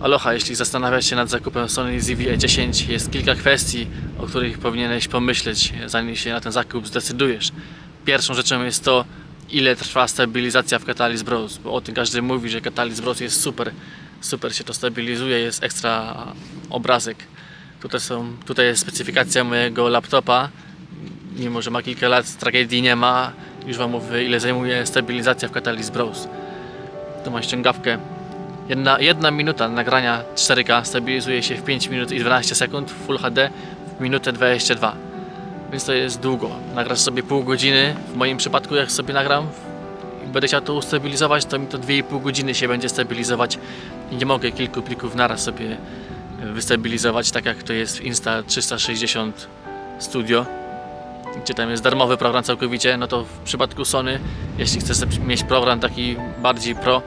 Aloha, jeśli zastanawiasz się nad zakupem Sony ZV-E10, jest kilka kwestii, o których powinieneś pomyśleć, zanim się na ten zakup zdecydujesz. Pierwszą rzeczą jest to, ile trwa stabilizacja w Catalyst Browse, bo o tym każdy mówi, że Catalyst Browse jest super, super się to stabilizuje, jest ekstra obrazek. Tutaj, są, tutaj jest specyfikacja mojego laptopa, mimo że ma kilka lat, tragedii nie ma, już Wam mówię ile zajmuje stabilizacja w Catalyst Browse. Tu mam ściągawkę. Jedna, jedna minuta nagrania 4K stabilizuje się w 5 minut i 12 sekund, Full HD w minutę 22. Więc to jest długo. Nagrasz sobie pół godziny, w moim przypadku jak sobie nagram będę chciał to ustabilizować, to mi to 2,5 godziny się będzie stabilizować i nie mogę kilku plików naraz sobie wystabilizować, tak jak to jest w Insta 360 Studio gdzie tam jest darmowy program całkowicie, no to w przypadku Sony, jeśli chcesz mieć program taki bardziej pro,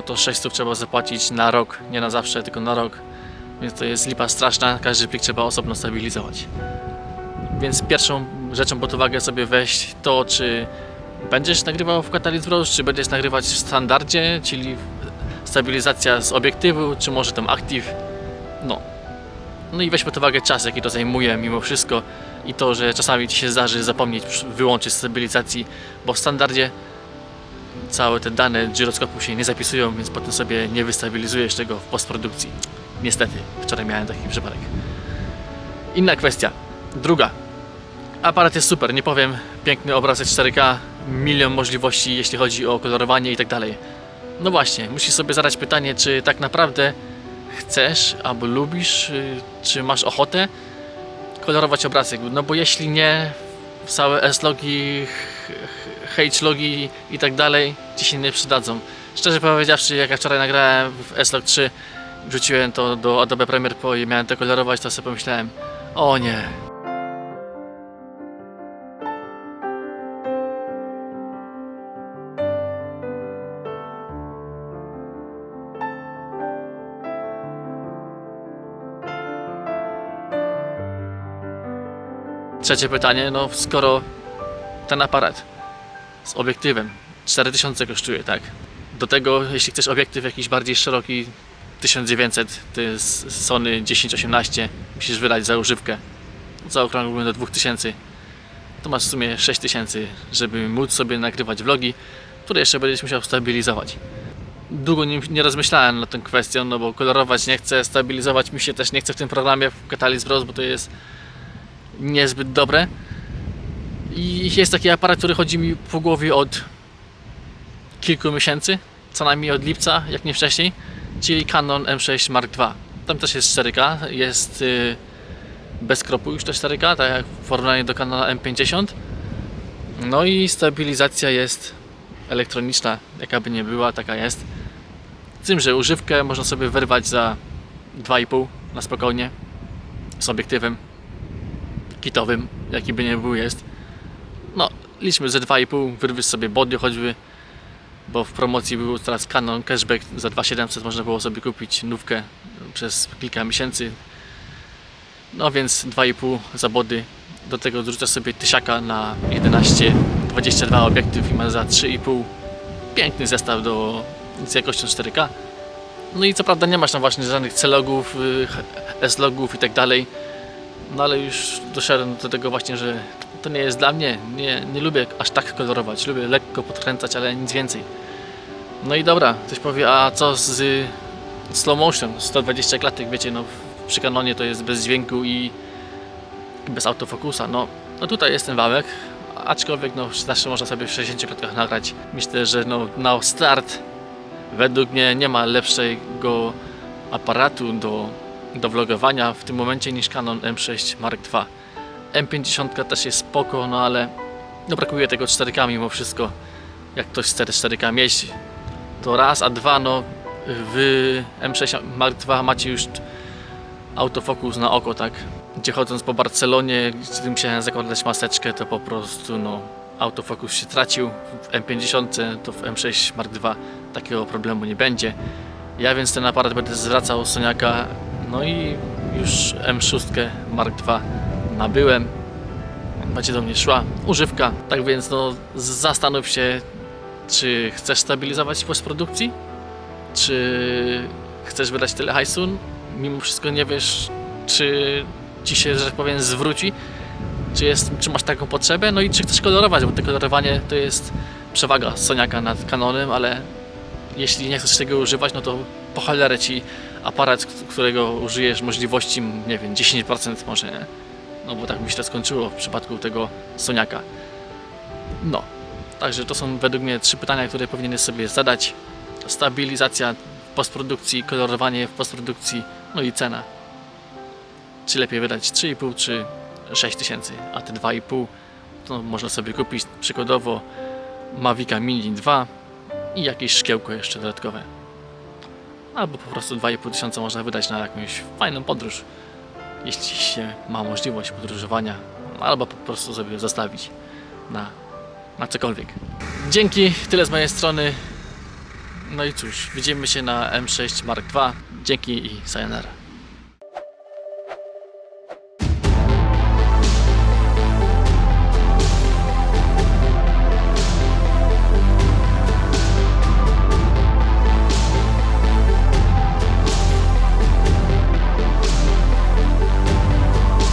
no to 600 trzeba zapłacić na rok, nie na zawsze, tylko na rok. Więc to jest lipa straszna, każdy plik trzeba osobno stabilizować. Więc pierwszą rzeczą pod uwagę sobie weź to, czy będziesz nagrywał w Catalyst czy będziesz nagrywać w standardzie, czyli stabilizacja z obiektywu, czy może tam Active. No. No i weź pod uwagę czas, jaki to zajmuje mimo wszystko i to, że czasami Ci się zdarzy zapomnieć wyłączyć stabilizacji, bo w standardzie całe te dane gyroskopu się nie zapisują, więc potem sobie nie wystabilizujesz tego w postprodukcji. Niestety, wczoraj miałem taki przypadek. Inna kwestia. Druga. Aparat jest super, nie powiem, piękny obrazek 4K, milion możliwości jeśli chodzi o kolorowanie i tak dalej. No właśnie, musisz sobie zadać pytanie, czy tak naprawdę chcesz albo lubisz, y, czy masz ochotę kolorować obrazek. No bo jeśli nie, całe S-logi, H-logi i tak dalej ci się nie przydadzą. Szczerze powiedziawszy, jak ja wczoraj nagrałem w S-log 3, wrzuciłem to do Adobe Premiere Pro i miałem to kolorować, to sobie pomyślałem, o nie. Trzecie pytanie, no skoro ten aparat z obiektywem 4000 kosztuje, tak? Do tego, jeśli chcesz obiektyw jakiś bardziej szeroki, 1900, to jest Sony 1018, musisz wydać za używkę. Zaokrągłbym do 2000. To masz w sumie 6000, żeby móc sobie nagrywać vlogi, które jeszcze będziesz musiał stabilizować. Długo nie, nie rozmyślałem nad tą kwestią, no bo kolorować nie chcę, stabilizować mi się też nie chce w tym programie w Catalyst Browse, bo to jest niezbyt dobre. I jest taki aparat, który chodzi mi po głowie od kilku miesięcy, co najmniej od lipca, jak nie wcześniej, czyli Canon M6 Mark II. Tam też jest 4K, jest y, bez kropu już to 4K, tak jak w porównaniu do Canona M50. No i stabilizacja jest elektroniczna, jaka by nie była, taka jest. Z tym, że używkę można sobie wyrwać za 2,5 na spokojnie z obiektywem kitowym, jaki by nie był jest. No, liczmy ze 2,5, wyrwisz sobie body choćby, bo w promocji był teraz Canon cashback za 2700 można było sobie kupić nówkę przez kilka miesięcy. No więc 2,5 za body. Do tego dorzucasz sobie tysiaka na 11, 22 obiektyw i masz za 3,5 piękny zestaw do z jakością 4K. No i co prawda nie masz tam właśnie żadnych C-logów, y, S-logów i tak dalej. No ale już doszedłem do tego właśnie, że to nie jest dla mnie. Nie, nie lubię aż tak kolorować. Lubię lekko podkręcać, ale nic więcej. No i dobra, ktoś powie, a co z slow motion? 120 klatek, wiecie, no przy Canonie to jest bez dźwięku i bez autofokusa. No, no tutaj jest ten wałek, aczkolwiek no zawsze można sobie w 60 klatkach nagrać. Myślę, że no na start według mnie nie ma lepszego aparatu do do vlogowania w tym momencie niż Canon M6 Mark II. M50 też jest spoko, no ale no brakuje tego 4K mimo wszystko. Jak ktoś chce te 4K mieć, to raz, a dwa, no w M6 Mark II macie już autofokus na oko, tak? Gdzie chodząc po Barcelonie, gdzie musiałem zakładać maseczkę, to po prostu no autofokus się tracił. W M50 to w M6 Mark II takiego problemu nie będzie. Ja więc ten aparat będę zwracał Soniaka, no i już M6 Mark II nabyłem. Będzie do mnie szła używka, tak więc no zastanów się, czy chcesz stabilizować w postprodukcji, czy chcesz wydać tyle hajsu, mimo wszystko nie wiesz, czy ci się, że tak powiem, zwróci, czy, jest, czy masz taką potrzebę, no i czy chcesz kolorować, bo to kolorowanie to jest przewaga Soniaka nad Canonem, ale jeśli nie chcesz tego używać, no to po cholerę ci aparat, którego użyjesz możliwości, nie wiem, 10% może, nie? No bo tak mi się to skończyło w przypadku tego Soniaka. No, także to są według mnie trzy pytania, które powinieneś sobie zadać. Stabilizacja w postprodukcji, kolorowanie w postprodukcji, no i cena. Czy lepiej wydać 3,5 czy 6 tysięcy, a te 2,5 to można sobie kupić przykładowo Mavica Mini 2 i jakieś szkiełko jeszcze dodatkowe. Albo po prostu 2,5 tysiąca można wydać na jakąś fajną podróż, jeśli się ma możliwość podróżowania, albo po prostu sobie zostawić na, na cokolwiek. Dzięki, tyle z mojej strony. No i cóż, widzimy się na M6 Mark II. Dzięki i sayonara.